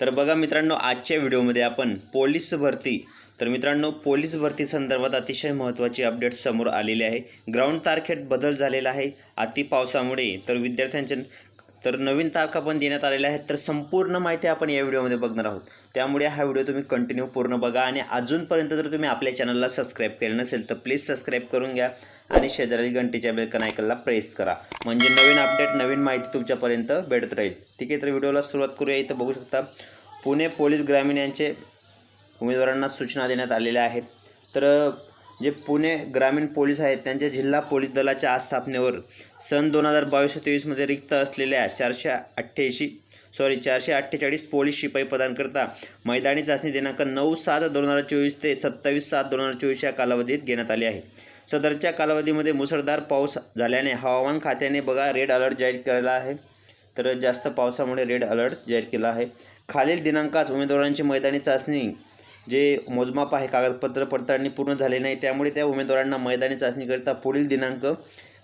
तर बघा मित्रांनो आजच्या व्हिडिओमध्ये आपण पोलीस भरती. तर मित्रांनो पोलीस भरती संदर्भात अतिशय महत्त्वाची अपडेट समोर आलेली आहे. ग्राउंड तारखेत बदल झालेला आहे. अति पावसामुळे तर विद्यार्थ्यांचे तर नवीन तारखा पण देण्यात आलेल्या आहेत. तर संपूर्ण माहिती आपण या व्हिडिओमध्ये बघणार आहोत. त्यामुळे हा व्हिडिओ तुम्ही कंटिन्यू पूर्ण बघा आणि अजूनपर्यंत जर तुम्ही आपल्या चॅनलला सबस्क्राईब केलं नसेल तर प्लीज सबस्क्राईब करून घ्या. आणि शेजारील घंटेच्या बेलकन आयकनला प्रेस करा. म्हणजे नवीन अपडेट नवीन माहिती तुमच्यापर्यंत भेटत राहील. ठीक आहे तर व्हिडिओला सुरुवात करूया. इथं बघू शकता पुणे पोलीस ग्रामीण यांचे उमेदवारांना सूचना देण्यात आलेल्या आहेत. तर जे पुणे ग्रामीण पोलीस आहेत त्यांच्या जिल्हा पोलीस दलाच्या आस्थापनेवर सन दोन हजार बावीस तेवीसमध्ये रिक्त असलेल्या चारशे अठ्ठ्याऐंशी सॉरी चारशे अठ्ठेचाळीस पोलीस शिपाई पदांकरता मैदानी चाचणी दिनांक नऊ सात दोन हजार चोवीस ते सत्तावीस सात दोन हजार चोवीस या कालावधीत घेण्यात आली आहे. सदरच्या कालावधीमध्ये मुसळधार पाऊस झाल्याने हवामान खात्याने बघा रेड अलर्ट जाहीर केला आहे. तर जास्त पावसामुळे रेड अलर्ट जाहीर केला आहे. खालील दिनांकात उमेदवारांची मैदानी चाचणी जे मोजमाप आहे कागदपत्र पडताळणी पूर्ण झाले नाही त्यामुळे त्या उमेदवारांना मैदानी चाचणीकरिता पुढील दिनांक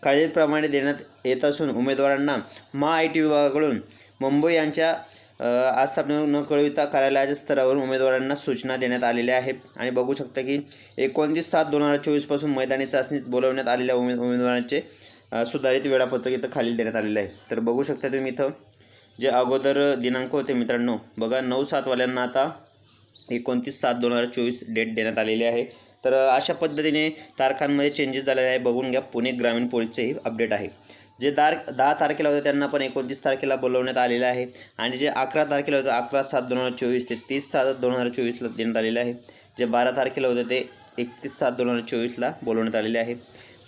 खालीलप्रमाणे देण्यात येत असून उमेदवारांना महा आय टी विभागाकडून मुंबई यांच्या आज आस्थापनेवर न कळविता कार्यालयाच्या स्तरावर उमेदवारांना सूचना देण्यात आलेल्या आहेत. आणि बघू शकता की एकोणतीस सात दोन हजार चोवीसपासून मैदानी चाचणीत बोलवण्यात आलेल्या उमे उमेदवारांचे सुधारित वेळापत्रक इथं खाली देण्यात आलेलं आहे. तर बघू शकता तुम्ही इथं जे अगोदर दिनांक होते मित्रांनो बघा नऊ सातवाल्यांना आता एकोणतीस सात दोन हजार चोवीस डेट देण्यात आलेली आहे. तर अशा पद्धतीने तारखांमध्ये चेंजेस झालेले आहे. बघून घ्या. पुणे ग्रामीण पोलीसचेही अपडेट आहे. जे दार दहा तारखेला होते त्यांना पण एकोणतीस तारखेला बोलवण्यात आलेलं आहे. आणि जे अकरा तारखेला होतं अकरा सात दोन हजार चोवीस ते तीस सात दोन हजार चोवीसला देण्यात आलेलं आहे. जे बारा तारखेला होते ते एकतीस सात दोन हजार चोवीसला बोलवण्यात आलेले आहे.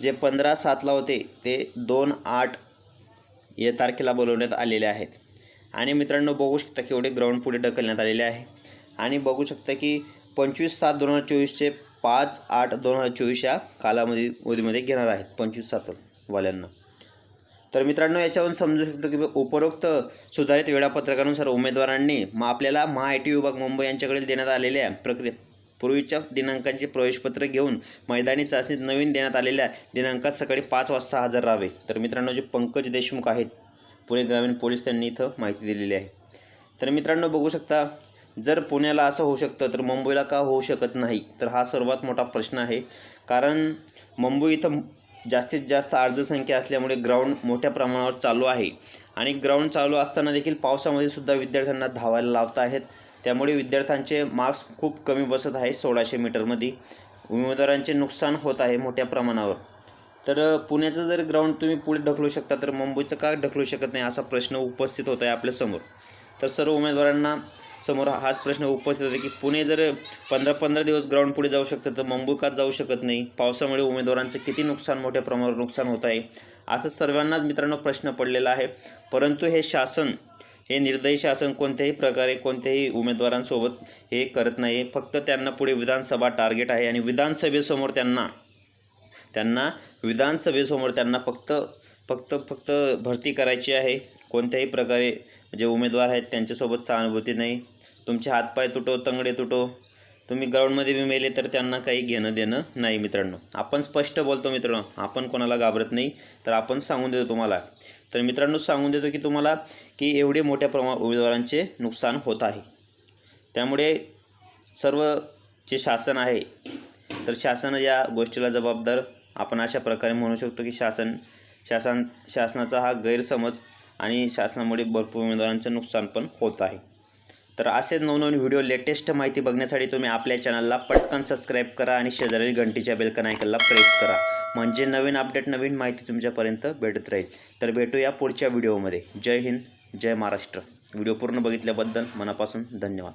जे पंधरा सातला होते ते दोन आठ या तारखेला बोलवण्यात आलेले आहेत. आणि मित्रांनो बघू शकता की एवढे ग्राउंड पुढे ढकलण्यात आलेले आहे. आणि बघू शकता की पंचवीस सात दोन हजार चोवीसचे पाच आठ दोन हजार चोवीस या कालावधी उदीमध्ये घेणार आहेत पंचवीस सातवाल्यांना तर मित्रांनो याच्यावरून समजू शकतो की उपरोक्त सुधारित वेळापत्रकानुसार उमेदवारांनी मग आपल्याला महा आय टी विभाग मुंबई यांच्याकडे देण्यात आलेल्या प्रक्रिया पूर्वीच्या दिनांकांचे प्रवेशपत्र घेऊन मैदानी चाचणीत नवीन देण्यात आलेल्या दिनांकात सकाळी पाच वाजता हजर राहावे. तर मित्रांनो जे पंकज देशमुख आहेत पुणे ग्रामीण पोलीस त्यांनी इथं माहिती दिलेली आहे. तर मित्रांनो बघू शकता जर पुण्याला असं होऊ शकतं तर मुंबईला का होऊ शकत नाही? तर हा सर्वात मोठा प्रश्न आहे. कारण मुंबई इथं जास्तीत जास्त अर्जसंख्या असल्यामुळे ग्राउंड मोठ्या प्रमाणावर चालू आहे. आणि ग्राउंड चालू असताना देखील पावसामध्ये सुद्धा विद्यार्थ्यांना धावायला लावत आहेत. त्यामुळे विद्यार्थ्यांचे मार्क्स खूप कमी बसत आहे सोळाशे मीटरमध्ये. उमेदवारांचे नुकसान होत आहे मोठ्या प्रमाणावर. तर पुण्याचं जर ग्राउंड तुम्ही पुढे ढकलू शकता तर मुंबईचं का ढकलू शकत नाही असा प्रश्न उपस्थित होत आहे आपल्यासमोर. तर सर्व उमेदवारांना समोर हाच प्रश्न उपस्थित होता की पुणे जर पंधरा पंधरा दिवस ग्राउंड पुढे जाऊ शकतं तर मुंबई जाऊ शकत नाही. पावसामुळे उमेदवारांचं किती नुकसान मोठ्या प्रमाणावर नुकसान होत आहे असं सर्वांनाच मित्रांनो प्रश्न पडलेला आहे. परंतु हे शासन हे निर्दयी शासन कोणत्याही प्रकारे कोणत्याही उमेदवारांसोबत हे करत नाही. फक्त त्यांना पुढे विधानसभा टार्गेट आहे आणि विधानसभेसमोर त्यांना त्यांना विधानसभेसमोर त्यांना फक्त फक्त फक्त भरती करायची आहे. कोणत्याही प्रकारे जे उमेदवार आहेत त्यांच्यासोबत सहानुभूती नाही. तुमचे हातपाय तुटो तंगडे तुटो. तुम्ही ग्राउंडमध्ये बी मेले तर त्यांना काही घेणं देणं नाही मित्रांनो. आपण स्पष्ट बोलतो मित्रांनो. आपण कोणाला घाबरत नाही. तर आपण सांगून देतो तुम्हाला. तर मित्रांनो सांगून देतो की तुम्हाला की एवढे मोठ्या प्रमा उमेदवारांचे नुकसान होत आहे. त्यामुळे सर्व जे शासन आहे तर शासन या गोष्टीला जबाबदार आपण अशा प्रकारे म्हणू शकतो की शासन शासन शासनाचा हा गैरसमज आणि शासनामुळे भरपूर उमेदवारांचं नुकसान पण होत आहे. तर असेच नवनवीन व्हिडिओ लेटेस्ट माहिती बघण्यासाठी तुम्ही आपल्या चॅनलला पटकन सबस्क्राईब करा आणि शेजारील घंटीच्या बेलकन आयकनला प्रेस करा. म्हणजे नवीन अपडेट नवीन माहिती तुमच्यापर्यंत भेटत राहील. तर भेटूया पुढच्या व्हिडिओमध्ये जय हिंद जय महाराष्ट्र. व्हिडिओ पूर्ण बघितल्याबद्दल मनापासून धन्यवाद.